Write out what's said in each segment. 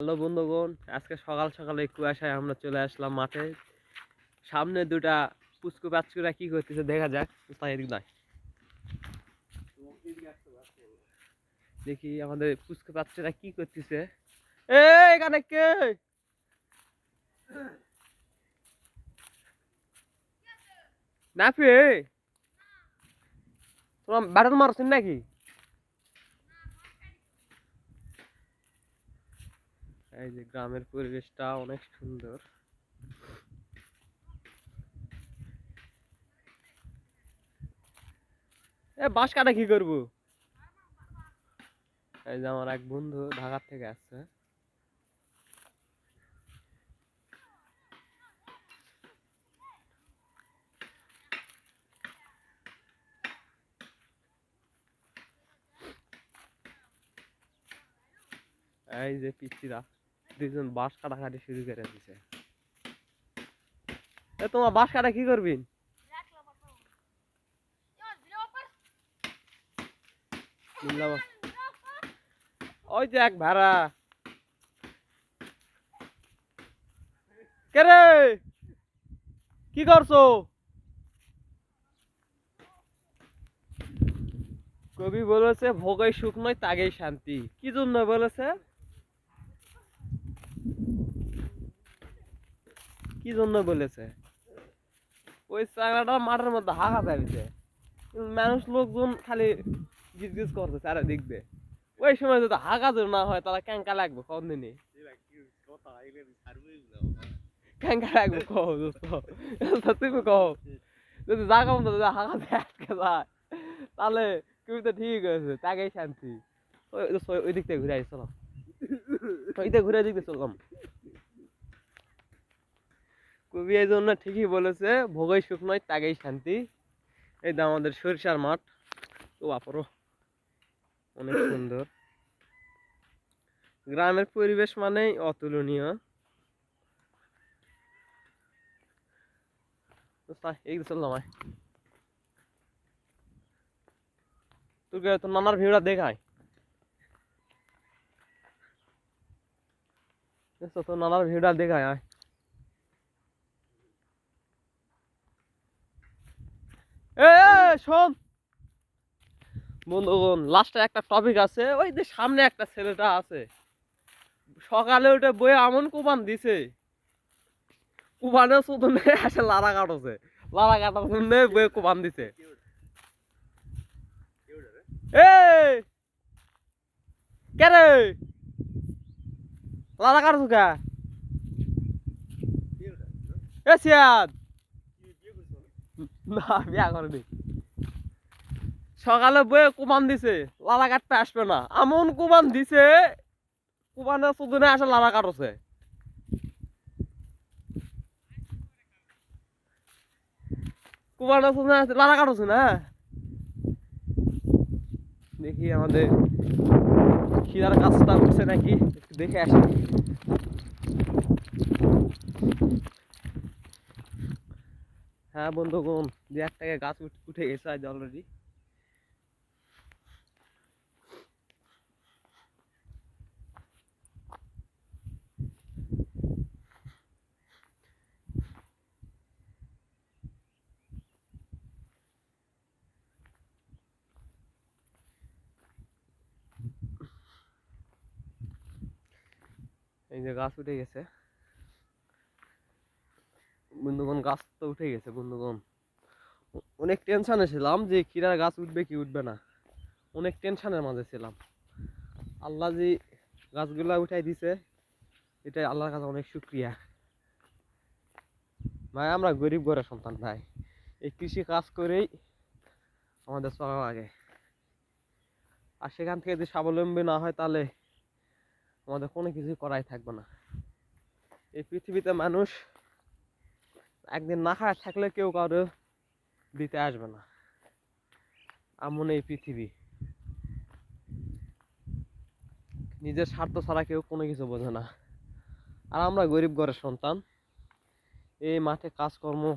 Hello বন্ধুগণ, আজকে সকাল সকালে কুয়াশায় আমরা চলে আসলাম মাঠে। সামনে দুটা পুচকু বাচ্চুরা কি করতেছে দেখা যাক তাই এদিক নয়। দেখি আমাদের পুচকু বাচ্চারা কি করতেছে। এ, এখানে কে? নাফি তোমার ব্যাটন মারছেন নাকি? এই যে গ্রামের পরিবেশটা অনেক সুন্দর। এ বাঁশ কাটা কি করব? এই যে আমার এক বন্ধু ঢাকার থেকে আসছে। এই যে পিচ্ছিরা দুজন বাঁশ কাটাকাটি শুরু করে দিছে। এ, তোমার বাঁশ কাটা কি করবি? ওই যে এক ভাড়া। কে রে? কি করছ? কবি বলেছে, ভোগই সুখ নয়, তাগেই শান্তি। কি জন্য বলেছে? কি জন্য বলেছে? ওই চাকরাটা মাঠের মধ্যে হাঁকা যাবিছে মানুষ লোকজন খালি গিজ করতেছে আরে দেখবে ওই সময় যদি হাঁকা যদি না হয় তাহলে ক্যাঙ্কা লাগবে কম দিনে ক্যাঙ্কা লাগবে দোস্ত, তুমি কও। যদি জাগা মতো যদি হাঁকা দিয়ে আটকে যায়। তাহলে তুমি তো ঠিক আছে তাকেই শান্তি। ওই ওই দিক থেকে ঘুরে আসি চলো। ওই দিকে ঘুরে দিক দিয়ে চললাম কবি এই জন্য ঠিকই বলেছে, ভোগই সুখ নয় তাগেই শান্তি। এই তো আমাদের সরিষার মাঠ তো বাপরো, অনেক সুন্দর। গ্রামের পরিবেশ মানেই অতুলনীয়। তোকে তোর নানার ভিড়া দেখায়? তোর নানার ভিড়া দেখায়, আয়। এ শোন। বন্ধুগণ লাস্টে একটা টপিক আছে, ওই যে সামনে একটা ছেলেটা আছে। সকালে উঠে বই এমন কুবান দিছে। কুবানে শুধু আসে লারা কাটছে। লারা কাটার জন্য বই কুবান দিছে। এ কে রে? লারা কাটছ কা? সিয়াদ। না বিয়া করেনি সকালে বয়ে কুমান দিছে, লালা কাটতে আসবে না। এমন কুমান দিছে কুমানের সুদিনে আসে লালা কাটছে। কুমানের সুদিনে আসে লালা কাটছে না? দেখি আমাদের খিরার গাছটা উঠছে নাকি, দেখে আসি। হ্যাঁ বন্ধুগণ, দু এক টাকা গাছ উঠে গেছে আজ অলরেডি এই যে গাছ উঠে গেছে। বন্ধুগণ গাছ তো উঠে গেছে বন্ধুগণ অনেক টেনশানে ছিলাম যে কিরার গাছ উঠবে কি উঠবে না। অনেক টেনশনের মাঝে ছিলাম। আল্লাহ যে গাছগুলা উঠাই দিছে, এটাই আল্লাহর কাছে অনেক শুক্রিয়া। ভাই, আমরা গরিব ঘরের সন্তান ভাই। এই কৃষি কাজ করেই আমাদের চলা লাগে। আর সেখান থেকে যদি স্বাবলম্বী না হয়, তাহলে আমাদের কোনো কিছু করাই থাকবে না। এই পৃথিবীতে মানুষ একদিন না খায় থাকলে কেউ কারও দিতে আসবে না। এমন এই পৃথিবী। নিজের স্বার্থ ছাড়া কেউ কোনো কিছু বোঝে না। আর আমরা গরিব ঘরের সন্তান। এই মাঠে কাজকর্ম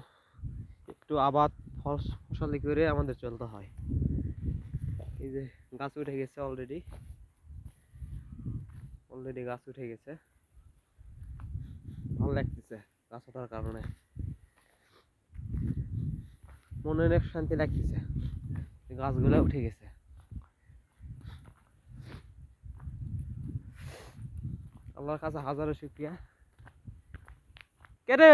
একটু আবাদ ফস- ফসলি করে আমাদের চলতে হয়। এই যে গাছ উঠে গেছে অলরেডি অলরেডি গাছ উঠে গেছে। ভালো লাগতেছে গাছ ওঠার কারণে। মনে অনেক শান্তি লাগতেছে। গাছগুলো উঠে গেছে। আল্লাহর কাছে হাজারো শুক্রিয়া। কে রে?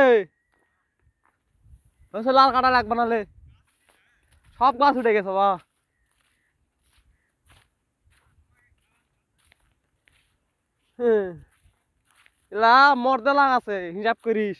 লাল কাটা লাগবে নালে। সব গাছ উঠে গেছে বা এলা মর্দে লাগাছে, হিসাব করিস।